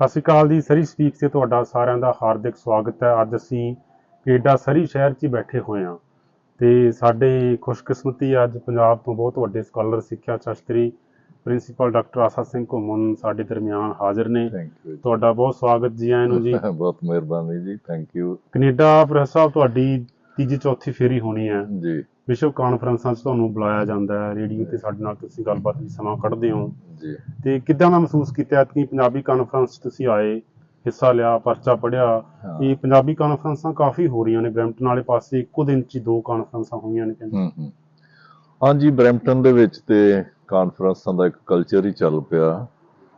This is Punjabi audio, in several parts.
ਸਤਿ ਸ਼੍ਰੀ ਅਕਾਲ ਜੀ। ਸਰੀ ਸਪੀਕ ਤੇ ਤੁਹਾਡਾ ਸਾਰਿਆਂ ਦਾ ਹਾਰਦਿਕ ਸਵਾਗਤ ਹੈ। ਅੱਜ ਅਸੀਂ ਕੈਨੇਡਾ ਸਰੀ ਸ਼ਹਿਰ 'ਚ ਹੀ ਬੈਠੇ ਹੋਏ ਹਾਂ ਤੇ ਸਾਡੇ ਖੁਸ਼ਕਿਸਮਤੀ ਅੱਜ ਪੰਜਾਬ ਤੋਂ ਬਹੁਤ ਵੱਡੇ ਸਕਾਲਰ ਸਿੱਖਿਆ ਸ਼ਾਸਤਰੀ ਪ੍ਰਿੰਸੀਪਲ ਡਾਕਟਰ ਆਸਾ ਸਿੰਘ ਘੁੰਮਣ ਸਾਡੇ ਦਰਮਿਆਨ ਹਾਜ਼ਰ ਨੇ। ਤੁਹਾਡਾ ਬਹੁਤ ਸਵਾਗਤ ਜੀ ਆਇਆਂ ਨੂੰ ਜੀ। ਬਹੁਤ ਮਿਹਰਬਾਨੀ ਜੀ। ਥੈਂਕ ਯੂ ਕੈਨੇਡਾ ਪ੍ਰੋਫੈਸਰ ਸਾਹਿਬ ਤੁਹਾਡੀ ਤੀਜੀ ਚੌਥੀ ਫੇਰੀ ਹੋਣੀ ਹੈ। ਜੀ। ਵਿਸ਼ਵ ਕਾਨਫਰੰਸਾਂ 'ਚ ਤੁਹਾਨੂੰ ਬੁਲਾਇਆ ਜਾਂਦਾ ਹੈ। ਰੇਡੀਓ ਤੇ ਸਾਡੇ ਨਾਲ ਤੁਸੀਂ ਗੱਲਬਾਤ ਲਈ ਸਮਾਂ ਕੱਢਦੇ ਹੋ। ਜੀ। ਤੇ ਕਿੱਦਾਂ ਦਾ ਮਹਿਸੂਸ ਕੀਤਾ ਕਿ ਪੰਜਾਬੀ ਕਾਨਫਰੰਸ 'ਚ ਤੁਸੀਂ ਆਏ ਹਿੱਸਾ ਲਿਆ ਪਰਚਾ ਪੜਿਆ। ਇਹ ਪੰਜਾਬੀ ਕਾਨਫਰੰਸਾਂ ਕਾਫੀ ਹੋ ਰਹੀਆਂ ਨੇ। ਬ੍ਰੈਂਪਟਨ ਵਾਲੇ ਪਾਸੇ ਇੱਕੋ ਦਿਨ 'ਚ ਦੋ ਕਾਨਫਰੰਸਾਂ ਹੋਈਆਂ ਨੇ ਕਹਿੰਦੇ। ਹਾਂਜੀ ਬਰੈਂਪਟਨ ਦੇ ਵਿੱਚ ਤੇ ਕਾਨਫਰੰਸਾਂ ਦਾ ਇੱਕ ਕਲਚਰ ਹੀ ਚੱਲ ਪਿਆ।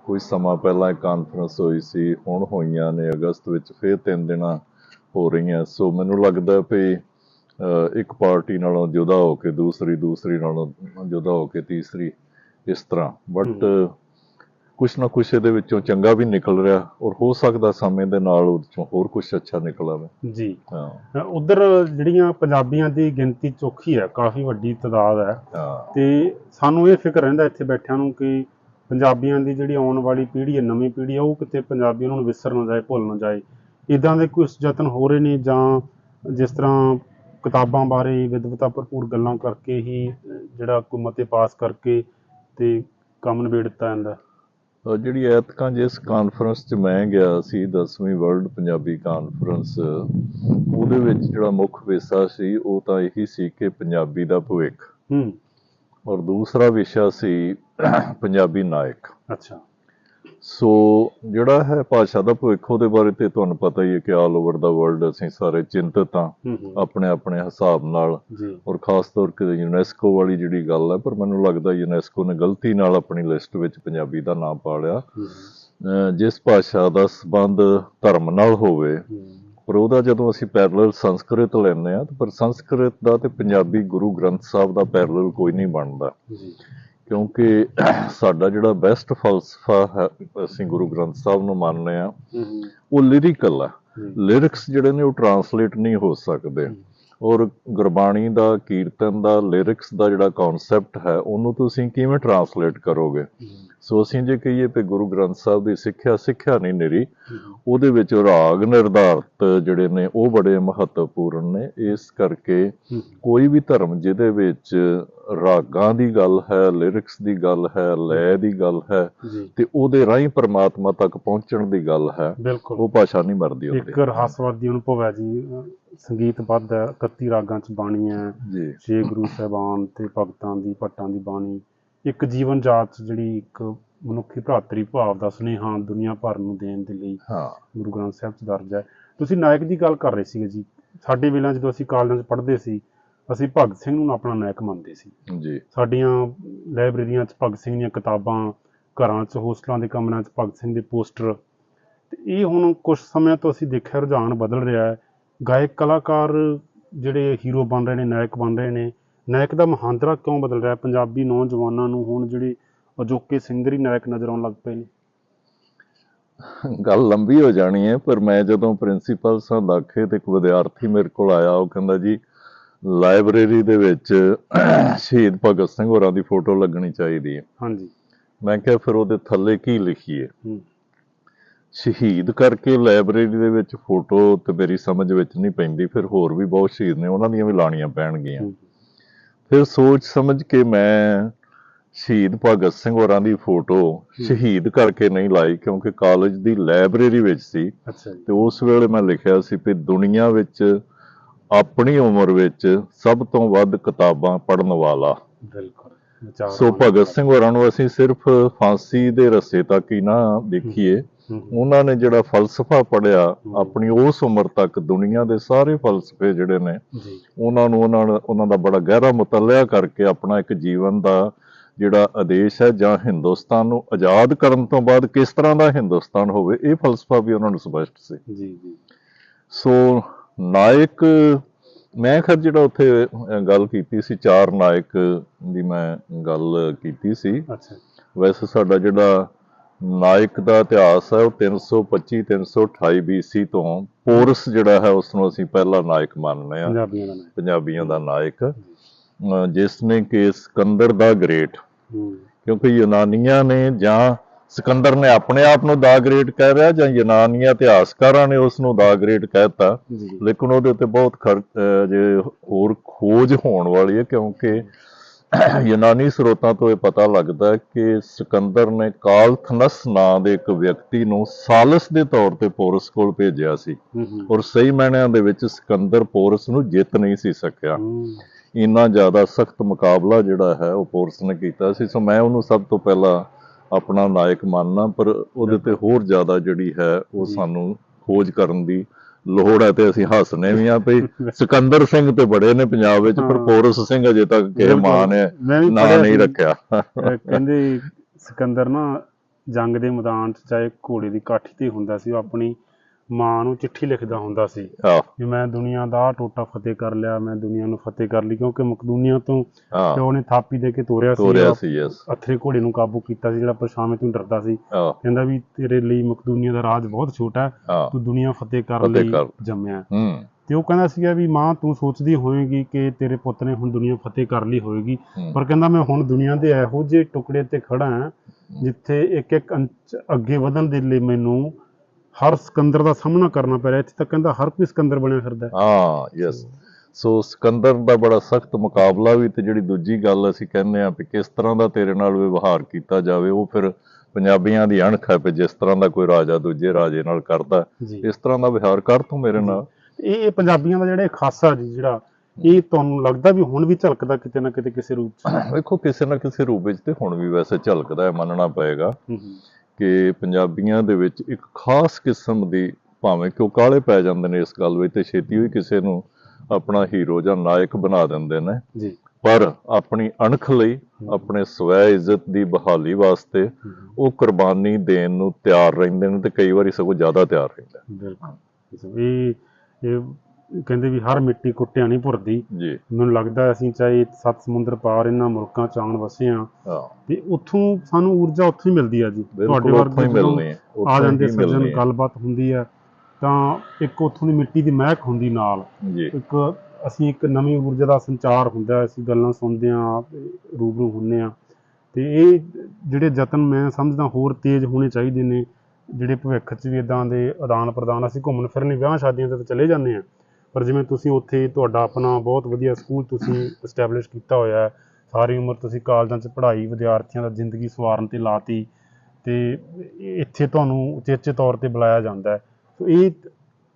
ਕੋਈ ਸਮਾਂ ਪਹਿਲਾਂ ਇੱਕ ਕਾਨਫਰੰਸ ਹੋਈ ਸੀ ਹੁਣ ਹੋਈਆਂ ਨੇ ਅਗਸਤ ਵਿੱਚ ਫਿਰ ਤਿੰਨ ਦਿਨਾਂ ਹੋ ਰਹੀਆਂ। ਸੋ ਮੈਨੂੰ ਲੱਗਦਾ ਵੀ ਇੱਕ ਪਾਰਟੀ ਨਾਲੋਂ ਜੁਦਾ ਹੋ ਕੇ ਦੂਸਰੀ ਦੂਸਰੀ ਨਾਲੋਂ ਜੁਦਾ ਹੋ ਕੇ ਤੀਸਰੀ ਇਸ ਤਰ੍ਹਾਂ। ਬਟ ਕੁਛ ਨਾ ਕੁਛ ਇਹਦੇ ਵਿੱਚੋਂ ਚੰਗਾ ਵੀ ਨਿਕਲ ਰਿਹਾ ਔਰ ਹੋ ਸਕਦਾ ਸਮੇਂ ਦੇ ਨਾਲ ਉਹਦੇ ਚੋਂ ਹੋਰ ਕੁਛ ਅੱਛਾ ਨਿਕਲ ਆਵੇ। ਜੀ। ਹਾਂ। ਉਧਰ ਜਿਹੜੀਆਂ ਪੰਜਾਬੀਆਂ ਦੀ ਗਿਣਤੀ ਚੋਖੀ ਹੈ ਕਾਫੀ ਵੱਡੀ ਤਾਦਾਦ ਹੈ। ਤੇ ਸਾਨੂੰ ਇਹ ਫਿਕਰ ਰਹਿੰਦਾ ਇੱਥੇ ਬੈਠਿਆਂ ਨੂੰ ਕਿ ਪੰਜਾਬੀਆਂ ਦੀ ਜਿਹੜੀ ਆਉਣ ਵਾਲੀ ਪੀੜ੍ਹੀ ਹੈ ਨਵੀਂ ਪੀੜ੍ਹੀ ਹੈ ਉਹ ਕਿਤੇ ਪੰਜਾਬੀ ਨੂੰ ਵਿਸਰ ਨਾ ਜਾਏ ਭੁੱਲ ਨਾ ਜਾਏ। ਇਦਾਂ ਦੇ ਕੁਝ ਯਤਨ ਹੋ ਰਹੇ ਨੇ ਜਾਂ ਜਿਸ ਤਰ੍ਹਾਂ ਕਿਤਾਬਾਂ ਬਾਰੇ ਵਿਦਵਤਾ ਭਰਪੂਰ ਗੱਲਾਂ ਕਰਕੇ ਹੀ ਜਿਹੜਾ ਕੋਈ ਮਤੇ ਪਾਸ ਕਰਕੇ ਤੇ ਕੰਮ ਨਿਬੇੜ ਦਿੱਤਾ ਜਾਂਦਾ? ਜਿਹੜੀ ਐਤਕਾਂ ਜਿਸ ਕਾਨਫਰੰਸ 'ਚ ਮੈਂ ਗਿਆ ਸੀ 10ਵੀਂ ਵਰਲਡ ਪੰਜਾਬੀ ਕਾਨਫਰੰਸ ਉਹਦੇ ਵਿੱਚ ਜਿਹੜਾ ਮੁੱਖ ਵਿਸ਼ਾ ਸੀ ਉਹ ਤਾਂ ਇਹੀ ਸੀ ਕਿ ਪੰਜਾਬੀ ਦਾ ਭਵਿੱਖ। ਹੂੰ। ਔਰ ਦੂਸਰਾ ਵਿਸ਼ਾ ਸੀ ਪੰਜਾਬੀ ਨਾਇਕ। ਅੱਛਾ। ਸੋ ਜਿਹੜਾ ਹੈ ਭਾਸ਼ਾ ਦਾ ਭਵਿੱਖ ਉਹਦੇ ਬਾਰੇ ਤੇ ਤੁਹਾਨੂੰ ਪਤਾ ਹੀ ਹੈ ਕਿ ਆਲ ਓਵਰ ਦਾ ਵਰਲਡ ਅਸੀਂ ਸਾਰੇ ਚਿੰਤਤ ਹੂੰ ਆਪਣੇ ਆਪਣੇ ਹਿਸਾਬ ਨਾਲ ਔਰ ਖਾਸ ਤੌਰ ਤੇ ਯੂਨੈਸਕੋ ਵਾਲੀ ਜਿਹੜੀ ਗੱਲ ਹੈ ਪਰ ਮੈਨੂੰ ਲੱਗਦਾ ਯੂਨੈਸਕੋ ਨੇ ਗਲਤੀ ਨਾਲ ਆਪਣੀ ਲਿਸਟ ਵਿੱਚ ਪੰਜਾਬੀ ਦਾ ਨਾਮ ਪਾ ਲਿਆ। ਜਿਸ ਭਾਸ਼ਾ ਦਾ ਸੰਬੰਧ ਧਰਮ ਨਾਲ ਹੋਵੇ ਪਰ ਉਹਦਾ ਜਦੋਂ ਅਸੀਂ ਪੈਰਲਲ ਸੰਸਕ੍ਰਿਤ ਲੈਂਦੇ ਆ ਤਾਂ ਪਰ ਸੰਸਕ੍ਰਿਤ ਦਾ ਤੇ ਪੰਜਾਬੀ ਗੁਰੂ ਗ੍ਰੰਥ ਸਾਹਿਬ ਦਾ ਪੈਰਲਲ ਕੋਈ ਨਹੀਂ ਬਣਦਾ। ਜੀ। ਕਿਉਂਕਿ ਸਾਡਾ ਜਿਹੜਾ ਬੈਸਟ ਫਲਸਫਾ ਹੈ ਅਸੀਂ ਗੁਰੂ ਗ੍ਰੰਥ ਸਾਹਿਬ ਨੂੰ ਮੰਨਦੇ ਆ ਉਹ ਲਿਰਿਕਲ ਆ ਲਿਰਿਕਸ ਜਿਹੜੇ ਨੇ ਉਹ ਟਰਾਂਸਲੇਟ ਨਹੀਂ ਹੋ ਸਕਦੇ। ਔਰ ਗੁਰਬਾਣੀ ਦਾ ਕੀਰਤਨ ਦਾ ਲਿਰਿਕਸ ਦਾ ਜਿਹੜਾ ਕਨਸੈਪਟ ਹੈ ਉਹਨੂੰ ਤੁਸੀਂ ਕਿਵੇਂ ਟਰਾਂਸਲੇਟ ਕਰੋਗੇ? ਸੋ ਅਸੀਂ ਜੇ ਕਹੀਏ ਕਿ ਗੁਰੂ ਗ੍ਰੰਥ ਸਾਹਿਬ ਦੀ ਸਿੱਖਿਆ ਸਿੱਖਿਆ ਨਹੀਂ ਨਿਰੀ। ਉਹਦੇ ਵਿੱਚ ਰਾਗ ਨਿਰਧਾਰਤ ਜਿਹੜੇ ਨੇ ਉਹ ਬੜੇ ਮਹੱਤਵਪੂਰਨ ਨੇ। ਇਸ ਕਰਕੇ ਕੋਈ ਵੀ ਧਰਮ ਜਿਹਦੇ ਵਿੱਚ ਰਾਗਾਂ ਦੀ ਗੱਲ ਹੈ ਲਿਰਿਕਸ ਦੀ ਗੱਲ ਹੈ ਲੈਅ ਦੀ ਗੱਲ ਹੈ ਤੇ ਉਹਦੇ ਰਾਹੀਂ ਪ੍ਰਮਾਤਮਾ ਤੱਕ ਪਹੁੰਚਣ ਦੀ ਗੱਲ ਹੈ ਉਹ ਭਾਸ਼ਾ ਨਹੀਂ ਮਰਦੀ ਇੱਕ ਉਹਦੀ ਰਹੱਸਵਾਦੀ ਅਨੁਭਵ ਹੈ ਜੀ। ਸੰਗੀਤ ਬੱਧ ਹੈ 31 ਰਾਗਾਂ ਚ ਬਾਣੀ ਹੈ। ਜੀ। ਛੇ ਗੁਰੂ ਸਾਹਿਬਾਨ ਤੇ ਭਗਤਾਂ ਦੀ ਭੱਟਾਂ ਦੀ ਬਾਣੀ। ਇੱਕ ਜੀਵਨ ਜਾਚ 'ਚ ਜਿਹੜੀ ਇੱਕ ਮਨੁੱਖੀ ਭਰਾਤਰੀ ਭਾਵ ਦਾ ਸੁਨੇਹਾ ਦੁਨੀਆ ਭਰ ਨੂੰ ਦੇਣ ਦੇ ਲਈ ਹਾਂ। ਗੁਰੂ ਗ੍ਰੰਥ ਸਾਹਿਬ 'ਚ ਦਰਜ ਹੈ। ਤੁਸੀਂ ਨਾਇਕ ਦੀ ਗੱਲ ਕਰ ਰਹੇ ਸੀਗੇ ਜੀ। ਸਾਡੇ ਵੇਲੇ ਜਦੋਂ ਅਸੀਂ ਕਾਲਜਾਂ 'ਚ ਪੜ੍ਹਦੇ ਸੀ ਅਸੀਂ ਭਗਤ ਸਿੰਘ ਨੂੰ ਆਪਣਾ ਨਾਇਕ ਮੰਨਦੇ ਸੀ। ਜੀ। ਸਾਡੀਆਂ ਲਾਇਬ੍ਰੇਰੀਆਂ 'ਚ ਭਗਤ ਸਿੰਘ ਦੀਆਂ ਕਿਤਾਬਾਂ ਘਰਾਂ 'ਚ ਹੋਸਟਲਾਂ ਦੇ ਕਮਰਿਆਂ 'ਚ ਭਗਤ ਸਿੰਘ ਦੇ ਪੋਸਟਰ। ਤੇ ਇਹ ਹੁਣ ਕੁਝ ਸਮੇਂ ਤੋਂ ਅਸੀਂ ਦੇਖਿਆ ਰੁਝਾਨ ਬਦਲ ਰਿਹਾ ਹੈ। ਗਾਇਕ ਕਲਾਕਾਰ ਜਿਹੜੇ ਹੀਰੋ ਬਣ ਰਹੇ ਨੇ ਨਾਇਕ ਬਣ ਰਹੇ ਨੇ। ਨਾਇਕ ਦਾ ਮਹਾਂਦਰਾ ਕਿਉਂ ਬਦਲ ਰਿਹਾ ਪੰਜਾਬੀ ਨੌਜਵਾਨਾਂ ਨੂੰ ਹੁਣ ਜਿਹੜੇ ਅਜੋਕੇ ਸਿੰਗਰ ਹੀ ਨਾਇਕ ਨਜ਼ਰ ਆਉਣ ਲੱਗ ਪਏ ਨੇ। ਗੱਲ ਲੰਬੀ ਹੋ ਜਾਣੀ ਹੈ ਪਰ ਮੈਂ ਜਦੋਂ ਪ੍ਰਿੰਸੀਪਲ ਸਾਂ ਦਾਖੇ ਤੇ ਇੱਕ ਵਿਦਿਆਰਥੀ ਮੇਰੇ ਕੋਲ ਆਇਆ ਉਹ ਕਹਿੰਦਾ ਜੀ ਲਾਇਬ੍ਰੇਰੀ ਦੇ ਵਿੱਚ ਸ਼ਹੀਦ ਭਗਤ ਸਿੰਘ ਹੋਰਾਂ ਦੀ ਫੋਟੋ ਲੱਗਣੀ ਚਾਹੀਦੀ ਹੈ। ਹਾਂਜੀ। ਮੈਂ ਕਿਹਾ ਫਿਰ ਉਹਦੇ ਥੱਲੇ ਕੀ ਲਿਖੀਏ? ਹੂੰ। ਸ਼ਹੀਦ ਕਰਕੇ ਲਾਇਬ੍ਰੇਰੀ ਦੇ ਵਿੱਚ ਫੋਟੋ ਤੇ ਮੇਰੀ ਸਮਝ ਵਿੱਚ ਨਹੀਂ ਪੈਂਦੀ ਫਿਰ ਹੋਰ ਵੀ ਬਹੁਤ ਸ਼ਹੀਦ ਨੇ ਉਹਨਾਂ ਦੀਆਂ ਵੀ ਲਾਣੀਆਂ ਪੈਣਗੀਆਂ। ਫਿਰ ਸੋਚ ਸਮਝ ਕੇ ਮੈਂ ਸ਼ਹੀਦ ਭਗਤ ਸਿੰਘ ਹੋਰਾਂ ਦੀ ਫੋਟੋ ਸ਼ਹੀਦ ਕਰਕੇ ਨਹੀਂ ਲਾਈ ਕਿਉਂਕਿ ਕਾਲਜ ਦੀ ਲਾਇਬ੍ਰੇਰੀ ਵਿੱਚ ਸੀ। ਤੇ ਉਸ ਵੇਲੇ ਮੈਂ ਲਿਖਿਆ ਸੀ ਕਿ ਦੁਨੀਆ ਵਿੱਚ ਆਪਣੀ ਉਮਰ ਵਿੱਚ ਸਭ ਤੋਂ ਵੱਧ ਕਿਤਾਬਾਂ ਪੜ੍ਹਨ ਵਾਲਾ। ਬਿਲਕੁਲ। ਸੋ ਭਗਤ ਸਿੰਘ ਹੋਰਾਂ ਨੂੰ ਅਸੀਂ ਸਿਰਫ ਫਾਂਸੀ ਦੇ ਰਸੇ ਤੱਕ ਹੀ ਨਾ ਦੇਖੀਏ। ਉਹਨਾਂ ਨੇ ਜਿਹੜਾ ਫਲਸਫਾ ਪੜਿਆ ਆਪਣੀ ਉਸ ਉਮਰ ਤੱਕ ਦੁਨੀਆ ਦੇ ਸਾਰੇ ਫਲਸਫੇ ਜਿਹੜੇ ਨੇ ਉਹਨਾਂ ਨੂੰ ਉਹਨਾਂ ਉਹਨਾਂ ਦਾ ਬੜਾ ਗਹਿਰਾ ਮੁਤੱਲਿਆ ਕਰਕੇ ਆਪਣਾ ਇੱਕ ਜੀਵਨ ਦਾ ਜਿਹੜਾ ਆਦੇਸ਼ ਹੈ ਜਾਂ ਹਿੰਦੁਸਤਾਨ ਨੂੰ ਆਜ਼ਾਦ ਕਰਨ ਤੋਂ ਬਾਅਦ ਕਿਸ ਤਰ੍ਹਾਂ ਦਾ ਹਿੰਦੁਸਤਾਨ ਹੋਵੇ ਇਹ ਫਲਸਫਾ ਵੀ ਉਹਨਾਂ ਨੂੰ ਸਪਸ਼ਟ ਸੀ। ਜੀ ਜੀ। ਸੋ ਨਾਇਕ ਮੈਂ ਖਰ ਜਿਹੜਾ ਉੱਥੇ ਗੱਲ ਕੀਤੀ ਸੀ ਚਾਰ ਨਾਇਕ ਦੀ ਮੈਂ ਗੱਲ ਕੀਤੀ ਸੀ। ਅੱਛਾ। ਵੈਸੇ ਸਾਡਾ ਜਿਹੜਾ ਨਾਇਕ ਦਾ ਇਤਿਹਾਸ ਹੈ ਉਹ 325 328 BC ਤੋਂ ਪੋਰਸ ਜਿਹੜਾ ਹੈ ਉਸ ਨੂੰ ਅਸੀਂ ਪਹਿਲਾ ਨਾਇਕ ਮੰਨਦੇ ਹਾਂ। ਪੰਜਾਬੀਆਂ ਦਾ ਨਾਇਕ। ਜਿਸ ਨੇ ਕਿ ਸਿਕੰਦਰ ਦਾ ਗ੍ਰੇਟ। ਕਿਉਂਕਿ ਯੂਨਾਨੀਆਂ ਨੇ ਜਾਂ ਸਿਕੰਦਰ ਨੇ ਆਪਣੇ ਆਪ ਨੂੰ ਦਾ ਗ੍ਰੇਟ ਕਹਿ ਰਿਹਾ ਜਾਂ ਯੂਨਾਨੀਆਂ ਇਤਿਹਾਸਕਾਰਾਂ ਨੇ ਉਸ ਨੂੰ ਦਾ ਗ੍ਰੇਟ ਕਹਿਤਾ। ਲੇਕਿਨ ਉਹਦੇ ਉੱਤੇ ਬਹੁਤ ਖਰ ਅਹ ਜੇ ਹੋਰ ਖੋਜ ਹੋਣ ਵਾਲੀ ਹੈ ਕਿਉਂਕਿ ਯੂਨਾਨੀ ਸਰੋਤਾਂ ਤੋਂ ਇਹ ਪਤਾ ਲੱਗਦਾ ਹੈ ਕਿ ਸਿਕੰਦਰ ਨੇ ਕਾਲਥਨਸ ਨਾਂ ਦੇ ਇੱਕ ਵਿਅਕਤੀ ਨੂੰ ਸਾਲਸ ਦੇ ਤੌਰ ਤੇ ਪੋਰਸ ਕੋਲ ਭੇਜਿਆ ਸੀ। ਔਰ ਸਹੀ ਮਾਇਨਿਆਂ ਦੇ ਵਿੱਚ ਸਿਕੰਦਰ ਪੋਰਸ ਨੂੰ ਜਿੱਤ ਨਹੀਂ ਸੀ ਸਕਿਆ। ਇੰਨਾ ਜ਼ਿਆਦਾ ਸਖਤ ਮੁਕਾਬਲਾ ਜਿਹੜਾ ਹੈ ਉਹ ਪੋਰਸ ਨੇ ਕੀਤਾ ਸੀ। ਸੋ ਮੈਂ ਉਹਨੂੰ ਸਭ ਤੋਂ ਪਹਿਲਾਂ ਆਪਣਾ ਨਾਇਕ ਮੰਨਣਾ ਪਰ ਉਹਦੇ ਤੇ ਹੋਰ ਜ਼ਿਆਦਾ ਜਿਹੜੀ ਹੈ ਉਹ। ਸਾਨੂੰ ਖੋਜ ਕਰਨ ਦੀ ਲੋੜ ਹੈ ਤੇ ਅਸੀਂ ਹੱਸਨੇ ਵੀ ਆ ਮੈਂ ਸਿਕੰਦਰ ਸਿੰਘ ਤੇ ਬੜੇ ਨੇ ਪੰਜਾਬ ਵਿੱਚ ਪਰ। ਪੋਰਸ ਸਿੰਘ ਅਜੇ ਤੱਕ ਕਿਸੇ। ਮਾਂ ਨੇ ਨਾਂ ਨਹੀਂ ਰੱਖਿਆ ਕਹਿੰਦੇ ਸਿਕੰਦਰ ਨਾ ਜੰਗ ਦੇ ਮੈਦਾਨ 'ਚ ਚਾਹੇ ਘੋੜੇ ਦੀ ਕਾਠੀ ਤੇ ਹੁੰਦਾ ਸੀ ਉਹ ਆਪਣੀ ਮਾਂ ਨੂੰ ਚਿੱਠੀ ਲਿਖਦਾ ਹੁੰਦਾ ਸੀ ਕਿ ਮੈਂ ਦੁਨੀਆ ਦਾ ਟੋਟਾ ਫਤਿਹ ਕਰ ਲਿਆ ਮੈਂ ਦੁਨੀਆ ਨੂੰ ਫਤਿਹ ਕਰ ਲਈ ਕਿਉਂਕਿ ਮਕਦੂਨੀਆ ਤੋਂ ਹਾਂ ਪਿਓ ਨੇ ਥਾਪੀ ਦੇ ਕੇ ਤੋਰਿਆ ਸੀ ਤੋਰਿਆ ਉਹ ਸੀ ਯਸ ਅਥਰੇ ਘੋੜੇ ਨੂੰ ਕਾਬੂ ਕੀਤਾ ਸੀ ਜਿਹੜਾ ਪਰਛਾਵੇਂ ਤੋਂ ਡਰਦਾ ਸੀ। ਕਹਿੰਦਾ ਵੀ ਤੇਰੇ ਲਈ ਮਕਦੂਨੀਆ ਦਾ ਰਾਜ ਬਹੁਤ ਛੋਟਾ ਤੂੰ ਦੁਨੀਆ ਫਤਿਹ ਕਰ ਲਈ। ਜੰਮਿਆ। ਤੇ ਉਹ ਕਹਿੰਦਾ ਸੀਗਾ ਵੀ ਮਾਂ ਤੂੰ ਸੋਚਦੀ ਹੋਵੇਂਗੀ ਕਿ ਤੇਰੇ ਪੁੱਤ ਨੇ ਹੁਣ ਦੁਨੀਆ ਫਤਿਹ ਕਰ ਲਈ ਹੋਵੇਗੀ ਹੂੰ। ਪਰ ਕਹਿੰਦਾ ਮੈਂ ਹੁਣ ਦੁਨੀਆ ਦੇ ਇਹੋ ਜਿਹੇ ਟੁਕੜੇ ਤੇ ਖੜਾ ਹਾਂ ਜਿੱਥੇ ਇੱਕ ਇੱਕ ਅੱਗੇ ਵਧਣ ਦੇ ਲਈ ਮੈਨੂੰ ਹਰ ਸਿਕੰਦਰ ਦਾ ਸਾਹਮਣਾ ਕਰਨਾ ਪੈ ਰਿਹਾ ਇੱਥੇ ਤੱਕ ਕਹਿੰਦਾ ਹਰ ਕੋਈ ਸਿਕੰਦਰ ਬਣਿਆ ਫਿਰਦਾ ਹੈ। ਯੈਸ ਸੋ ਸਿਕੰਦਰ ਦਾ ਬੜਾ ਸਖਤ ਮੁਕਾਬਲਾ ਵੀ ਤੇ ਜਿਹੜੀ ਦੂਜੀ ਗੱਲ ਅਸੀਂ ਕਹਿੰਦੇ ਆ ਕਿ ਕਿਸ ਤਰ੍ਹਾਂ ਦਾ ਤੇਰੇ ਨਾਲ ਵਿਵਹਾਰ ਕੀਤਾ ਜਾਵੇ ਉਹ ਫਿਰ ਪੰਜਾਬੀਆਂ ਦੀ ਅਣਖ ਹੈ ਕਿ ਜਿਸ ਤਰ੍ਹਾਂ ਦਾ ਕੋਈ ਰਾਜਾ ਦੂਜੇ ਰਾਜੇ ਨਾਲ ਕਰਦਾ ਇਸ ਤਰ੍ਹਾਂ ਦਾ ਵਿਹਾਰ ਕਰ ਤੂੰ ਮੇਰੇ ਨਾਲ। ਇਹ ਇਹ ਪੰਜਾਬੀਆਂ ਦਾ ਜਿਹੜਾ ਖਾਸਾ ਜੀ ਜਿਹੜਾ ਇਹ ਤੁਹਾਨੂੰ ਲੱਗਦਾ ਵੀ ਹੁਣ ਵੀ ਝਲਕਦਾ ਕਿਤੇ ਨਾ ਕਿਤੇ ਕਿਸੇ ਰੂਪ 'ਚ? ਵੇਖੋ ਕਿਸੇ ਨਾ ਕਿਸੇ ਰੂਪ ਵਿੱਚ ਤੇ ਹੁਣ ਵੀ ਵੈਸੇ ਝਲਕਦਾ ਹੈ ਮੰਨਣਾ ਪਏਗਾ। ਹੂੰ ਹੂੰ। ਕਿ ਪੰਜਾਬੀਆਂ ਦੇ ਵਿੱਚ ਇੱਕ ਖਾਸ ਕਿਸਮ ਦੀ ਭਾਵੇਂ ਕਿ ਉਹ ਕਾਲੇ ਪੈ ਜਾਂਦੇ ਨੇ ਇਸ ਗੱਲ ਵਿੱਚ ਤੇ ਛੇਤੀ ਹੋਈ ਕਿਸੇ ਨੂੰ ਆਪਣਾ ਹੀਰੋ ਜਾਂ ਨਾਇਕ ਬਣਾ ਦਿੰਦੇ ਨੇ। ਜੀ। ਪਰ ਆਪਣੀ ਅਣਖ ਲਈ ਆਪਣੇ ਸਵੈ ਇੱਜ਼ਤ ਦੀ ਬਹਾਲੀ ਵਾਸਤੇ ਹੂੰ, ਹੂੰ, ਉਹ ਕੁਰਬਾਨੀ ਦੇਣ ਨੂੰ ਤਿਆਰ ਰਹਿੰਦੇ ਨੇ ਤੇ ਕਈ ਵਾਰੀ ਸਗੋਂ ਜ਼ਿਆਦਾ ਤਿਆਰ ਰਹਿੰਦੇ ਬਿਲਕੁਲ। ਇਹ ਇਹ ਕਹਿੰਦੇ ਵੀ ਹਰ ਮਿੱਟੀ ਕੁੱਟਿਆ ਨਹੀਂ ਭੁਰਦੀ। ਜੀ। ਮੈਨੂੰ ਲੱਗਦਾ ਅਸੀਂ ਚਾਹੇ ਸੱਤ ਸਮੁੰਦਰ ਪਾਰ ਇਹਨਾਂ ਮੁਲਕਾਂ ਚ ਆਉਣ ਵਸੇ ਆ। ਤੇ ਉੱਥੋਂ ਸਾਨੂੰ ਊਰਜਾ ਉੱਥੋਂ ਹੀ ਮਿਲਦੀ ਆ ਜੀ। ਜਦੋਂ ਮਿਲਣੀ ਹੈ। ਆ ਜਾਂਦੇ ਸੱਜਣ ਗੱਲਬਾਤ ਹੁੰਦੀ ਆ ਤਾਂ ਇੱਕ ਉੱਥੋਂ ਦੀ ਮਿੱਟੀ ਦੀ ਮਹਿਕ ਹੁੰਦੀ ਨਾਲ। ਇੱਕ ਅਸੀਂ ਇੱਕ ਨਵੀਂ ਊਰਜਾ ਦਾ ਸੰਚਾਰ ਹੁੰਦਾ ਅਸੀਂ ਗੱਲਾਂ ਸੁਣਦੇ ਆ ਰੂਬਰੂ ਹੁੰਨੇ ਆ। ਤੇ ਇਹ ਜਿਹੜੇ ਯਤਨ ਮੈਂ ਸਮਝਦਾ ਹੋਰ ਤੇਜ਼ ਹੋਣੇ ਚਾਹੀਦੇ ਨੇ ਜਿਹੜੇ ਭਵਿੱਖ 'ਚ ਵੀ ਇਦਾਂ ਦੇ ਆਦਾਨ ਪ੍ਰਦਾਨ ਅਸੀਂ ਘੁੰਮਣ ਫਿਰਨ ਵਿਆਹ ਸ਼ਾਦੀਆਂ ਤਾਂ ਚਲੇ ਜਾਂਦੇ ਆ। ਪਰ ਜਿਵੇਂ ਤੁਸੀਂ ਉੱਥੇ ਤੁਹਾਡਾ ਆਪਣਾ ਬਹੁਤ ਵਧੀਆ ਸਕੂਲ ਤੁਸੀਂ ਐਸਟੈਬਲਿਸ਼ ਕੀਤਾ ਹੋਇਆ ਹੈ ਸਾਰੀ ਉਮਰ ਤੁਸੀਂ ਕਾਲਜਾਂ 'ਚ ਪੜ੍ਹਾਈ ਵਿਦਿਆਰਥੀਆਂ ਦਾ ਜ਼ਿੰਦਗੀ ਸਵਾਰਨ ਤੇ ਲਾਤੀ ਤੇ ਇੱਥੇ ਤੁਹਾਨੂੰ ਉਚੇਚੇ ਤੌਰ ਤੇ ਬੁਲਾਇਆ ਜਾਂਦਾ ਹੈ। ਸੋ ਇਹ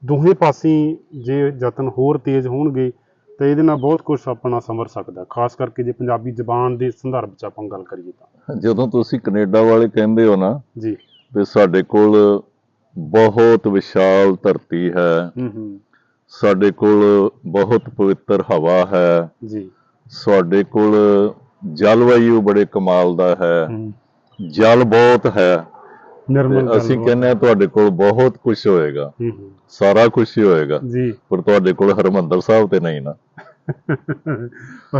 ਦੋਹੇ ਪਾਸੇ ਜੇ ਯਤਨ ਹੋਰ ਤੇਜ਼ ਹੋਣਗੇ ਤਾਂ ਇਹਦੇ ਨਾਲ ਬਹੁਤ ਕੁਝ ਆਪਣਾ ਸੰਵਰ ਸਕਦਾ ਖਾਸ ਕਰਕੇ ਜੇ ਪੰਜਾਬੀ ਜ਼ਬਾਨ ਦੇ ਸੰਦਰਭ 'ਚ ਆਪਾਂ ਗੱਲ ਕਰੀਏ ਤਾਂ। ਜਦੋਂ ਤੁਸੀਂ ਕੈਨੇਡਾ ਵਾਲੇ ਕਹਿੰਦੇ ਹੋ ਨਾ ਜੀ। ਵੀ ਸਾਡੇ ਕੋਲ ਬਹੁਤ ਵਿਸ਼ਾਲ ਧਰਤੀ ਹੈ। ਹੂੰ ਹੂੰ। ਸਾਡੇ ਕੋਲ ਬਹੁਤ ਪਵਿੱਤਰ ਹਵਾ ਹੈ। ਜੀ। ਸਾਡੇ ਕੋਲ ਜਲਵਾਯੂ ਬੜੇ ਕਮਾਲ ਦਾ ਹੈ। ਜਲ ਬਹੁਤ ਹੈ। ਨਿਰਮਲ ਅਸੀਂ ਕਹਿੰਦੇ ਆ ਤੁਹਾਡੇ ਕੋਲ ਬਹੁਤ ਕੁਝ ਹੋਏਗਾ। ਸਾਰਾ ਕੁਝ ਹੀ ਹੋਏਗਾ। ਜੀ। ਪਰ ਤੁਹਾਡੇ ਕੋਲ ਹਰਮੰਦਰ ਸਾਹਿਬ ਤੇ ਨਹੀਂ ਨਾ।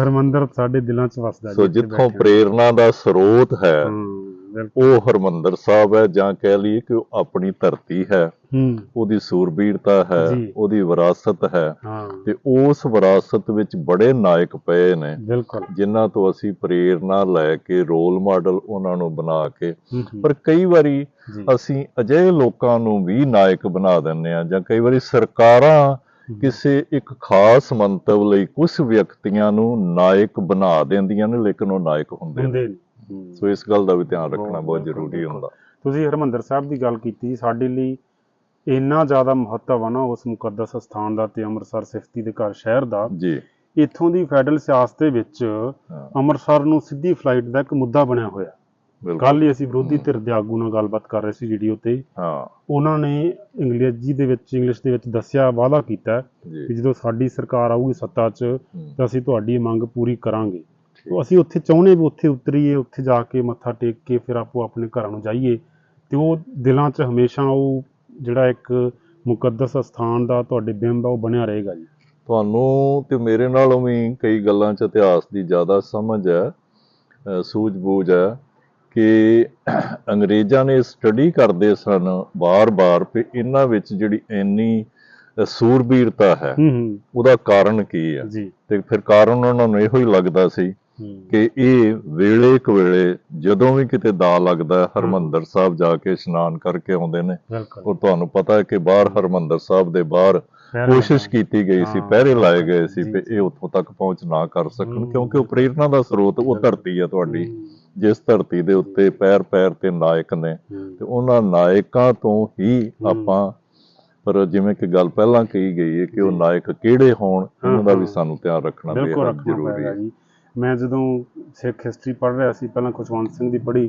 ਹਰਮੰਦਰ ਸਾਡੇ ਦਿਲਾਂ 'ਚ ਵਸਦਾ ਸੋ ਜਿੱਥੇ। ਪ੍ਰੇਰਣਾ ਦਾ ਸਰੋਤ ਹੈ। ਉਹ ਹਰਮੰਦਰ ਸਾਹਿਬ ਹੈ ਜਾਂ ਕਹਿ ਲਈਏ ਕਿ ਉਹ ਆਪਣੀ ਧਰਤੀ ਹੈ। ਹੂੰ। ਉਹਦੀ ਸੂਰਬੀਰਤਾ ਹੈ। ਉਹਦੀ ਵਿਰਾਸਤ ਹੈ। ਤੇ ਉਸ ਵਿਰਾਸਤ ਵਿੱਚ ਬੜੇ ਨਾਇਕ ਪਏ ਨੇ ਜਿਨ੍ਹਾਂ ਤੋਂ ਅਸੀਂ ਪ੍ਰੇਰਣਾ ਲੈ ਕੇ ਰੋਲ ਮਾਡਲ ਉਹਨਾਂ ਨੂੰ ਬਣਾ ਕੇ। ਪਰ ਕਈ ਵਾਰੀ ਅਸੀਂ ਅਜਿਹੇ ਲੋਕਾਂ ਨੂੰ ਵੀ ਨਾਇਕ ਬਣਾ ਦਿੰਦੇ ਆ ਜਾਂ ਕਈ ਵਾਰੀ ਸਰਕਾਰਾਂ ਕਿਸੇ ਇੱਕ ਖਾਸ ਮੰਤਵ ਲਈ ਕੁਝ ਵਿਅਕਤੀਆਂ ਨੂੰ ਨਾਇਕ ਬਣਾ ਦਿੰਦੀਆਂ ਨੇ ਲੇਕਿਨ ਉਹ ਨਾਇਕ ਹੁੰਦੇ ਨੇ। ਸੋ ਇਸ ਗੱਲ ਦਾ ਵੀ ਧਿਆਨ ਰੱਖਣਾ ਬਹੁਤ- ਜ਼ਰੂਰੀ। ਹੁੰਦਾ। ਤੁਸੀਂ ਹਰਮੰਦਰ ਸਾਹਿਬ ਦੀ ਗੱਲ ਕੀਤੀ ਸਾਡੇ ਲਈ ਇੰਨਾ ਜ਼ਿਆਦਾ ਮਹੱਤਵ ਆ ਨਾ ਉਸ ਮੁਕੱਦਸ ਸਥਾਨ ਦਾ ਤੇ ਅੰਮ੍ਰਿਤਸਰ ਸਿਫਤੀ ਦੇ ਘਰ ਸ਼ਹਿਰ ਦਾ। ਜੀ। ਇੱਥੋਂ ਦੀ ਫੈਡਰਲ ਸਿਆਸਤ ਦੇ ਵਿੱਚ ਅੰਮ੍ਰਿਤਸਰ ਨੂੰ ਸਿੱਧੀ ਫਲਾਈਟ ਦਾ ਇੱਕ ਮੁੱਦਾ ਬਣਿਆ ਹੋਇਆ। ਬਿਲਕੁਲ। ਕੱਲ ਹੀ ਅਸੀਂ ਵਿਰੋਧੀ ਧਿਰ ਦੇ ਆਗੂ ਨਾਲ ਗੱਲਬਾਤ ਕਰ ਰਹੇ ਸੀ ਵੀਡੀਓ ਤੇ। ਹਾਂ। ਉਹਨਾਂ ਨੇ ਅੰਗਰੇਜ਼ੀ ਦੇ ਵਿੱਚ ਇੰਗਲਿਸ਼ ਦੇ ਵਿੱਚ ਦੱਸਿਆ ਵਾਅਦਾ ਕੀਤਾ ਕਿ ਜਦੋਂ ਸਾਡੀ ਸਰਕਾਰ ਆਊਗੀ ਸੱਤਾ 'ਚ ਤਾਂ ਅਸੀਂ ਤੁਹਾਡੀ ਮੰਗ ਪੂਰੀ ਕਰਾਂਗੇ। ਤੋ ਅਸੀਂ ਉੱਥੇ ਚਾਹੁੰਦੇ ਵੀ ਉੱਥੇ ਉਤਰੀਏ ਉੱਥੇ ਜਾ ਕੇ ਮੱਥਾ ਟੇਕ ਕੇ ਫਿਰ ਆਪੋ ਆਪਣੇ ਘਰਾਂ ਨੂੰ ਜਾਈਏ। ਤੇ ਉਹ ਦਿਲਾਂ 'ਚ ਹਮੇਸ਼ਾ ਉਹ ਜਿਹੜਾ ਇੱਕ ਮੁਕੱਦਸ ਸਥਾਨ ਦਾ ਤੁਹਾਡੇ ਬਿੰਬ ਆ ਉਹ ਬਣਿਆ ਰਹੇਗਾ ਜੀ। ਤੁਹਾਨੂੰ ਤੇ ਮੇਰੇ ਨਾਲੋਂ ਵੀ ਕਈ ਗੱਲਾਂ 'ਚ ਇਤਿਹਾਸ ਦੀ ਜ਼ਿਆਦਾ ਸਮਝ ਹੈ ਸੂਝ-ਬੂਝ ਹੈ ਕਿ ਅੰਗਰੇਜ਼ਾਂ ਨੇ ਸਟੱਡੀ ਕਰਦੇ ਸਨ ਬਾਰ-ਬਾਰ ਵੀ ਇਹਨਾਂ ਵਿੱਚ ਜਿਹੜੀ ਇੰਨੀ ਸੂਰਬੀਰਤਾ ਹੈ। ਉਹਦਾ ਕਾਰਨ ਕੀ ਹੈ? ਜੀ। ਤੇ ਫਿਰ ਕਾਰਨ ਉਹਨਾਂ ਨੂੰ ਇਹੋ ਹੀ ਲੱਗਦਾ ਸੀ ਕਿ ਇਹ ਵੇਲੇ ਕੁ ਵੇਲੇ ਜਦੋਂ ਵੀ ਕਿਤੇ ਦਾ ਲੱਗਦਾ ਹਰਮੰਦਰ ਸਾਹਿਬ ਜਾ ਕੇ ਇਸ਼ਨਾਨ ਕਰਕੇ ਆਉਂਦੇ ਨੇ। ਔਰ ਤੁਹਾਨੂੰ ਪਤਾ ਹੈ ਕਿ ਬਾਹਰ ਹਰਮੰਦਰ ਸਾਹਿਬ ਦੇ ਬਾਹਰ ਕੋਸ਼ਿਸ਼ ਕੀਤੀ ਗਈ ਸੀ। ਪਹਿਰੇ ਲਾਏ ਗਏ ਸੀ ਕਿ ਇਹ ਉੱਥੋਂ ਤੱਕ ਪਹੁੰਚ ਨਾ ਕਰ ਸਕਣ। ਕਿਉਂਕਿ ਉਹ ਪ੍ਰੇਰਣਾ ਦਾ ਸਰੋਤ ਉਹ ਧਰਤੀ ਹੈ ਤੁਹਾਡੀ ਜਿਸ ਧਰਤੀ ਦੇ ਉੱਤੇ ਪੈਰ ਪੈਰ ਤੇ ਨਾਇਕ ਨੇ। ਤੇ ਉਹਨਾਂ ਨਾਇਕਾਂ ਤੋਂ ਹੀ। ਆਪਾਂ ਪਰ ਜਿਵੇਂ ਕਿ ਗੱਲ ਪਹਿਲਾਂ ਕਹੀ ਗਈ ਹੈ ਕਿ ਉਹ। ਨਾਇਕ ਕਿਹੜੇ ਹੋਣ ਇਹਨਾਂ ਦਾ ਵੀ। ਸਾਨੂੰ ਧਿਆਨ ਰੱਖਣਾ ਬੇਹੱਦ ਜ਼ਰੂਰੀ ਹੈ। ਜੀ। ਮੈਂ ਜਦੋਂ ਸਿੱਖ ਹਿਸਟਰੀ ਪੜ੍ਹ ਰਿਹਾ ਸੀ ਪਹਿਲਾਂ ਖੁਸ਼ਵੰਤ ਸਿੰਘ ਦੀ ਪੜ੍ਹੀ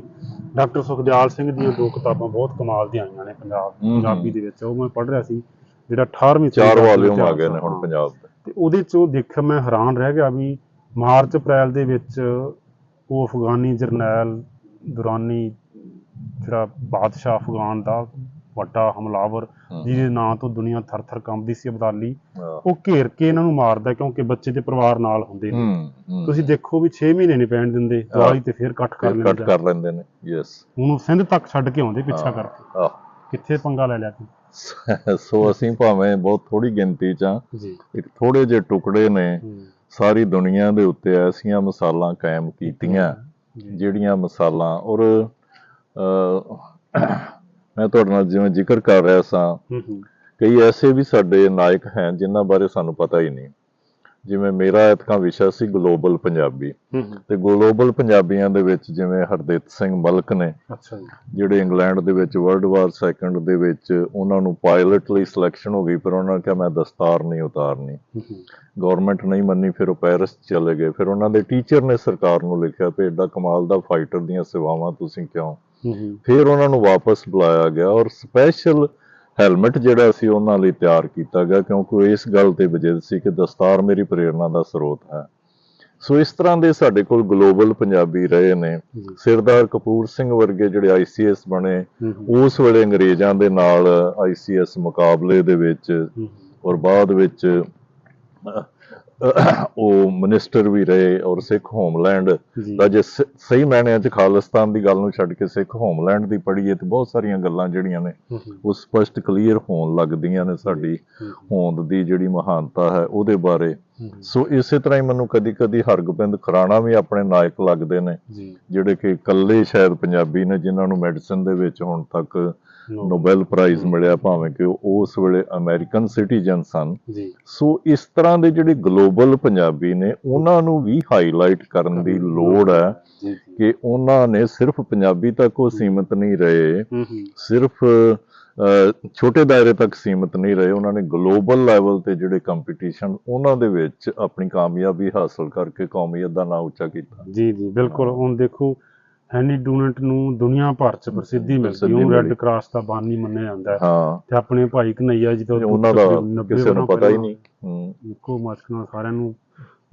ਡਾਕਟਰ ਸੁਖਦਿਆਲ ਸਿੰਘ ਦੀਆਂ ਦੋ ਕਿਤਾਬਾਂ ਬਹੁਤ ਕਮਾਲ ਦੀਆਂ ਆਈਆਂ ਨੇ ਪੰਜਾਬ। ਪੰਜਾਬੀ ਦੇ ਵਿੱਚ ਉਹ ਮੈਂ ਪੜ੍ਹ ਰਿਹਾ ਸੀ ਜਿਹੜਾ 18ਵੀਂ ਚਾਰ ਵਾਲੀਅਮ ਆ ਗਏ ਨੇ ਹੁਣ। ਪੰਜਾਬ ਦੇ ਤੇ ਉਹਦੇ ਚ ਦੇਖਿਆ ਮੈਂ ਹੈਰਾਨ ਰਹਿ ਗਿਆ ਵੀ ਮਾਰਚ ਅਪ੍ਰੈਲ ਦੇ ਵਿੱਚ ਉਹ ਅਫਗਾਨੀ ਜਰਨੈਲ ਦੁਰਾਨੀ ਜਿਹੜਾ ਬਾਦਸ਼ਾਹ ਅਫਗਾਨ ਦਾ ਵੱਡਾ ਹਮਲਾਵਰ ਹਮ। ਜਿਹਦੇ ਨਾਂ ਤੋਂ ਦੁਨੀਆ ਥਰ-ਥਰ ਕੰਬਦੀ ਸੀ ਅਬਦਾਲੀ। ਉਹ ਘੇਰ ਕੇ ਇਹਨਾਂ ਨੂੰ ਮਾਰਦਾ ਕਿਉਂਕਿ ਬੱਚੇ ਤੇ ਪਰਿਵਾਰ ਨਾਲ ਹੁੰਦੇ ਨੇ। ਤੁਸੀਂ ਦੇਖੋ ਵੀ 6 ਮਹੀਨੇ ਨਹੀਂ ਪੈਣ ਦਿੰਦੇ ਦਿਵਾਲੀ ਤੇ ਫਿਰ ਕੱਟ ਕਰ ਫਿਰ ਕੱਟ ਲੈਂਦੇ ਕਰ ਲੈਂਦੇ ਨੇ ਯੈਸ ਹੁਣ ਉਹ ਸਿੰਧ ਤੱਕ ਛੱਡ ਕੇ ਆਉਂਦੇ ਪਿੱਛਾ ਕਰਕੇ। ਕਿੱਥੇ ਪੰਗਾ ਲੈ ਲਿਆ ਤੂੰ? ਸੋ ਅਸੀਂ ਭਾਵੇਂ ਬਹੁਤ ਥੋੜੀ ਗਿਣਤੀ ਚ ਜੀ। ਇੱਕ ਥੋੜੇ ਜਿਹੇ ਟੁਕੜੇ ਨੇ। ਸਾਰੀ ਦੁਨੀਆ ਦੇ ਉੱਤੇ ਐਸੀਆਂ ਮਿਸਾਲਾਂ ਕਾਇਮ ਕੀਤੀਆਂ ਜਿਹੜੀਆਂ ਮਿਸਾਲਾਂ ਔਰ ਮੈਂ ਤੁਹਾਡੇ ਨਾਲ ਜਿਵੇਂ ਜ਼ਿਕਰ ਕਰ ਰਿਹਾ ਸਾਂ ਕਈ ਐਸੇ ਵੀ ਸਾਡੇ ਨਾਇਕ ਹੈ ਜਿਨ੍ਹਾਂ ਬਾਰੇ ਸਾਨੂੰ ਪਤਾ ਹੀ ਨਹੀਂ। ਜਿਵੇਂ ਮੇਰਾ ਇਤਕਾ ਵਿਸ਼ਾ ਸੀ ਗਲੋਬਲ ਪੰਜਾਬੀ। ਤੇ ਗਲੋਬਲ ਪੰਜਾਬੀਆਂ ਦੇ ਵਿੱਚ ਜਿਵੇਂ ਹਰਦੇਵ ਸਿੰਘ ਮਲਕ ਨੇ ਅੱਛਾ ਜਿਹੜੇ ਇੰਗਲੈਂਡ ਦੇ ਵਿੱਚ ਵਰਲਡ ਵਾਰ ਸੈਕੰਡ ਦੇ ਵਿੱਚ ਉਹਨਾਂ ਨੂੰ ਪਾਇਲਟ ਲਈ ਸਿਲੈਕਸ਼ਨ ਹੋ ਗਈ ਪਰ ਉਹਨਾਂ ਨੇ ਕਿਹਾ ਮੈਂ ਦਸਤਾਰ ਨਹੀਂ ਉਤਾਰਨੀ। ਗਵਰਨਮੈਂਟ ਨਹੀਂ ਮੰਨੀ ਫਿਰ ਉਹ ਪੈਰਿਸ ਚਲੇ ਗਏ। ਫਿਰ ਉਹਨਾਂ ਦੇ ਟੀਚਰ ਨੇ ਸਰਕਾਰ ਨੂੰ ਲਿਖਿਆ ਵੀ ਐਡਾ ਕਮਾਲ ਦਾ ਫਾਈਟਰ ਦੀਆਂ ਸੇਵਾਵਾਂ ਤੁਸੀਂ ਕਿਉਂ ਫਿਰ ਉਹਨਾਂ ਨੂੰ ਵਾਪਸ ਬੁਲਾਇਆ ਗਿਆ ਔਰ ਸਪੈਸ਼ਲ ਹੈਲਮਟ ਜਿਹੜਾ ਸੀ ਉਹਨਾਂ ਲਈ ਤਿਆਰ ਕੀਤਾ ਗਿਆ ਕਿਉਂਕਿ ਇਸ ਗੱਲ ਤੇ ਵਜਿਦ ਸੀ ਕਿ ਦਸਤਾਰ ਮੇਰੀ ਪ੍ਰੇਰਣਾ ਦਾ ਸਰੋਤ ਹੈ। ਸੋ ਇਸ ਤਰ੍ਹਾਂ ਦੇ ਸਾਡੇ ਕੋਲ ਗਲੋਬਲ ਪੰਜਾਬੀ ਰਹੇ ਨੇ। ਸਿਰਦਾਰ ਕਪੂਰ ਸਿੰਘ ਵਰਗੇ ਜਿਹੜੇ ਆਈਸੀਐਸ ਬਣੇ ਉਸ ਵੇਲੇ ਅੰਗਰੇਜ਼ਾਂ ਦੇ ਨਾਲ ਆਈਸੀਐਸ ਮੁਕਾਬਲੇ ਦੇ ਵਿੱਚ ਔਰ ਬਾਅਦ ਵਿੱਚ ਉਹ ਮਿਨਿਸਟਰ ਵੀ ਰਹੇ ਔਰ ਸਿੱਖ ਹੋਮਲੈਂਡ ਦਾ ਜੇ ਸਹੀ ਮਾਇਨਿਆਂ 'ਚ ਖਾਲਿਸਤਾਨ ਦੀ ਗੱਲ ਨੂੰ ਛੱਡ ਕੇ ਸਿੱਖ ਹੋਮਲੈਂਡ ਦੀ ਪੜ੍ਹੀਏ ਤੇ ਬਹੁਤ ਸਾਰੀਆਂ ਗੱਲਾਂ ਜਿਹੜੀਆਂ ਨੇ ਉਹ ਸਪਸ਼ਟ ਕਲੀਅਰ ਹੋਣ ਲੱਗਦੀਆਂ ਨੇ ਸਾਡੀ ਹੋਂਦ ਦੀ ਜਿਹੜੀ ਮਹਾਨਤਾ ਹੈ ਉਹਦੇ ਬਾਰੇ। ਸੋ ਇਸੇ ਤਰ੍ਹਾਂ ਹੀ ਮੈਨੂੰ ਕਦੀ-ਕਦੀ ਹਰਗੋਬਿੰਦ ਖੁਰਾਣਾ ਵੀ ਆਪਣੇ ਨਾਇਕ ਲੱਗਦੇ ਨੇ ਜਿਹੜੇ ਕਿ ਇਕੱਲੇ ਸ਼ਾਇਦ ਪੰਜਾਬੀ ਨੇ ਜਿਨ੍ਹਾਂ ਨੂੰ ਮੈਡੀਸਨ ਦੇ ਵਿੱਚ ਹੁਣ ਤੱਕ ਨੋ- ਨੋਬੈਲ ਪ੍ਰਾਈਜ਼ ਮਿਲਿਆ ਭਾਵੇਂ ਕਿ ਉਸ ਵੇਲੇ ਅਮਰੀਕਨ ਸਿਟੀਜ਼ਨ ਸਨ। ਜੀ। ਸੋ ਇਸ ਤਰ੍ਹਾਂ ਦੇ ਜਿਹੜੇ ਗਲੋਬਲ ਪੰਜਾਬੀ ਨੇ ਉਹਨਾਂ ਨੂੰ ਵੀ ਹਾਈਲਾਈਟ ਕਰਨ ਦੀ ਲੋੜ ਹੈ ਕਿ ਉਹਨਾਂ ਨੇ ਸਿਰਫ ਪੰਜਾਬੀ ਤੱਕ ਉਹ ਸੀਮਿਤ ਨਹੀਂ ਰਹੇ। ਸਿਰਫ ਛੋਟੇ ਦਾਇਰੇ ਤੱਕ ਸੀਮਿਤ ਨਹੀਂ ਰਹੇ। ਉਹਨਾਂ ਨੇ ਗਲੋਬਲ ਲੈਵਲ ਤੇ ਜਿਹੜੇ ਕੰਪੀਟੀਸ਼ਨ ਉਹਨਾਂ ਦੇ ਵਿੱਚ ਆਪਣੀ ਕਾਮਯਾਬੀ ਹਾਸਲ ਕਰਕੇ ਕੌਮੀਅਤ ਦਾ ਨਾਂ ਉੱਚਾ ਕੀਤਾ। ਜੀ ਜੀ ਬਿਲਕੁਲ। ਹੁਣ ਦੇਖੋ ਹੈਨੀ ਡੂਨਟ ਨੂੰ ਦੁਨੀਆ ਭਰ ਚ ਪ੍ਰਸਿੱਧੀ ਮਿਲਦੀ ਉਹ ਰੈੱਡ। ਕਰਾਸ ਦਾ ਬਾਨੀ ਮੰਨਿਆ ਜਾਂਦਾ ਹੈ। ਹਾਂ। ਤੇ ਆਪਣੇ ਭਾਈ ਕਨਈਆ ਜੀ ਤੋਂ ਤੇ ਉਹਨਾਂ ਦਾ ਕਿਸੇ ਨੂੰ ਪਤਾ ਹੀ ਨਹੀਂ। ਹੂੰ। ਇੱਕੋ ਮਸ਼ਕ ਨਾਲ ਸਾਰਿਆਂ ਨੂੰ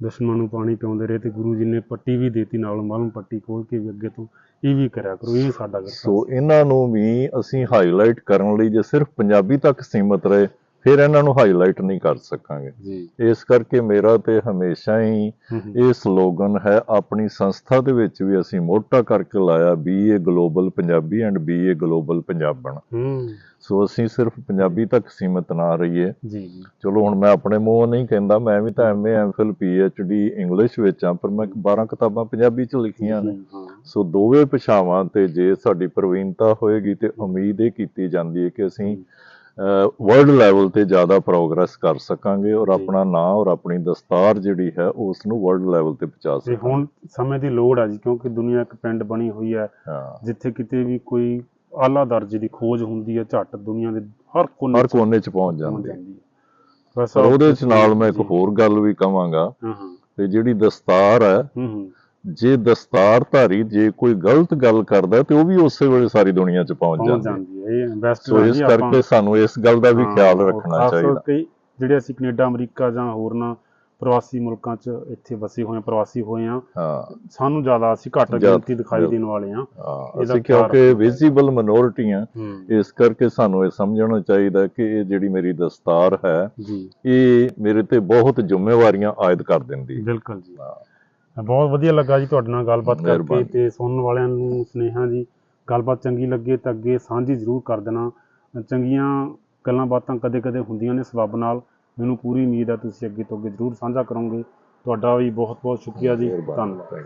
ਦੁਸ਼ਮਣ ਨੂੰ ਪਾਣੀ ਪਿਆਉਂਦੇ ਰਹੇ ਤੇ ਗੁਰੂ ਜੀ ਨੇ ਪੱਟੀ ਵੀ ਦੇਤੀ ਨਾਲ ਮਾਲੂਮ ਪੱਟੀ ਖੋਲ ਕੇ ਵੀ ਅੱਗੇ ਤੋਂ ਇਹ ਵੀ ਕਰਿਆ ਕਰੋ ਇਹ ਸਾਡਾ ਵਿਰਸਾ ਸੋ ਇਹਨਾਂ ਨੂੰ ਵੀ ਅਸੀਂ ਹਾਈਲਾਈਟ ਕਰਨ ਲਈ ਜੇ ਸਿਰਫ ਪੰਜਾਬੀ ਤੱਕ ਸੀਮਿਤ ਰਹੇ ਫਿਰ ਇਹਨਾਂ ਨੂੰ ਹਾਈਲਾਈਟ ਨਹੀਂ ਕਰ ਸਕਾਂਗੇ। ਜੀ। ਇਸ ਕਰਕੇ ਮੇਰਾ ਤੇ ਹਮੇਸ਼ਾ ਹੀ ਇਹ ਸਲੋਗਨ ਹੈ ਆਪਣੀ ਸੰਸਥਾ ਦੇ ਵਿੱਚ ਵੀ ਅਸੀਂ ਮੋਟਾ ਕਰਕੇ ਲਾਇਆ BA global Punjabi and BA global Punjaban. ਹੂੰ। ਸੋ ਅਸੀਂ ਸਿਰਫ ਪੰਜਾਬੀ ਤੱਕ ਸੀਮਿਤ ਨਾ ਰਹੀਏ। ਜੀ। ਚਲੋ ਹੁਣ ਮੈਂ ਆਪਣੇ ਮੂੰਹੋਂ ਨਹੀਂ ਕਹਿੰਦਾ ਮੈਂ ਵੀ ਤਾਂ ਐਮਏ ਐਮਫਿਲ ਪੀਐਚਡੀ ਇੰਗਲਿਸ਼ ਵਿੱਚ ਆ ਪਰ ਮੈਂ 12 ਕਿਤਾਬਾਂ ਪੰਜਾਬੀ ਚ ਲਿਖੀਆਂ ਨੇ। ਸੋ ਦੋਵੇਂ ਭਾਸ਼ਾਵਾਂ ਤੇ ਜੇ ਸਾਡੀ ਪ੍ਰਵੀਨਤਾ ਹੋਏਗੀ ਤੇ ਉਮੀਦ ਇਹ ਕੀਤੀ ਜਾਂਦੀ ਹੈ ਕਿ ਅਸੀਂ ਵਰਲਡ ਲੈਵਲ ਤੇ ਜ਼ਿਆਦਾ ਪ੍ਰੋਗਰੈਸ ਕਰ ਸਕਾਂਗੇ ਔਰ। ਆਪਣਾ ਨਾਂ ਔਰ ਆਪਣੀ ਦਸਤਾਰ ਜਿਹੜੀ ਹੈ ਉਸ ਨੂੰ ਵਰਲਡ ਲੈਵਲ ਤੇ ਪਹੁੰਚਾ ਤੇ ਸਕਾਂਗੇ। ਹੁਣ ਸਮੇਂ ਦੀ ਲੋੜ ਹੈ ਜੀ ਕਿਉਂਕਿ ਦੁਨੀਆ ਇੱਕ ਪਿੰਡ ਬਣੀ ਹੋਈ ਹੈ ਜਿੱਥੇ ਕਿਤੇ ਵੀ ਕੋਈ ਆਲਾ ਦਰਜੇ ਦੀ ਖੋਜ ਹੁੰਦੀ ਹੈ ਝੱਟ ਦੁਨੀਆ ਦੇ ਹਰ ਕੋਨੇ ਹਰ ਕੋਨੇ 'ਚ ਪਹੁੰਚ ਜਾਂਦੀ ਹੈ। ਬਸ ਉਹਦੇ 'ਚ ਨਾਲ ਮੈਂ ਇੱਕ। ਹੋਰ ਗੱਲ ਵੀ ਹਾਂ। ਤੇ ਜਿਹੜੀ ਦਸਤਾਰ ਹੈ ਹੂੰ ਹੂੰ। ਜੇ ਦਸਤਾਰਧਾਰੀ ਜੇ ਕੋਈ ਗਲਤ ਗੱਲ ਕਰਦਾ ਤੇ ਉਹ ਵੀ ਉਸੇ ਵੇਲੇ ਸਾਰੀ ਦੁਨੀਆ 'ਚ ਪਹੁੰਚ ਜਾਂਦੀ ਹੈ। ਇਹ ਸੋ ਇਸ ਕਰਕੇ ਸਾਨੂੰ ਇਸ ਗੱਲ ਦਾ ਵੀ ਖਿਆਲ ਰੱਖਣਾ ਚਾਹੀਦਾ। ਜਿਹੜੇ ਅਸੀਂ ਕੈਨੇਡਾ ਅਮਰੀਕਾ ਜਾਂ ਹੋਰਨਾਂ ਪ੍ਰਵਾਸੀ ਮੁਲਕਾਂ 'ਚ ਇੱਥੇ ਵਸੇ ਹੋਏ ਪ੍ਰਵਾਸੀ ਹੋਏ ਹਾਂ ਸਾਨੂੰ ਜ਼ਿਆਦਾ ਅਸੀਂ ਘੱਟ ਗਿਣਤੀ ਦਿਖਾਈ ਦੇਣ ਵਾਲੇ ਇਹਦਾ ਅਸੀਂ ਕਿਉਂਕਿ ਵਿਜ਼ੀਬਲ ਮਿਨੋਰਿਟੀ ਆ ਇਸ ਕਰਕੇ ਸਾਨੂੰ ਇਹ ਸਮਝਣਾ ਚਾਹੀਦਾ ਕਿ ਇਹ ਜਿਹੜੀ ਮੇਰੀ ਦਸਤਾਰ ਹੈ ਇਹ ਮੇਰੇ ਤੇ ਬਹੁਤ ਜ਼ਿੰਮੇਵਾਰੀਆਂ ਆਇਦ ਕਰ ਦਿੰਦੀ ਹੈ। ਬਿਲਕੁਲ ਜੀ। ਬਹੁਤ ਵਧੀਆ ਲੱਗਾ ਜੀ ਤੁਹਾਡੇ ਨਾਲ ਗੱਲਬਾਤ ਕਰਕੇ। ਤੇ ਸੁਣਨ ਵਾਲਿਆਂ ਨੂੰ ਸੁਨੇਹਾ ਜੀ ਗੱਲਬਾਤ ਚੰਗੀ ਲੱਗੇ ਤਾਂ ਅੱਗੇ ਸਾਂਝੀ ਜ਼ਰੂਰ ਕਰ ਦੇਣਾ। ਚੰਗੀਆਂ ਗੱਲਾਂ ਬਾਤਾਂ ਕਦੇ-ਕਦੇ ਹੁੰਦੀਆਂ ਨੇ ਸਬੱਬ ਨਾਲ। ਮੈਨੂੰ ਪੂਰੀ ਉਮੀਦ ਹੈ ਤੁਸੀਂ ਅੱਗੇ ਤੋਂ ਅੱਗੇ ਜ਼ਰੂਰ ਸਾਂਝਾ ਕਰੋਗੇ। ਤੁਹਾਡਾ ਵੀ ਬਹੁਤ ਬਹੁਤ ਸ਼ੁਕਰੀਆ ਜੀ। ਧੰਨਵਾਦ.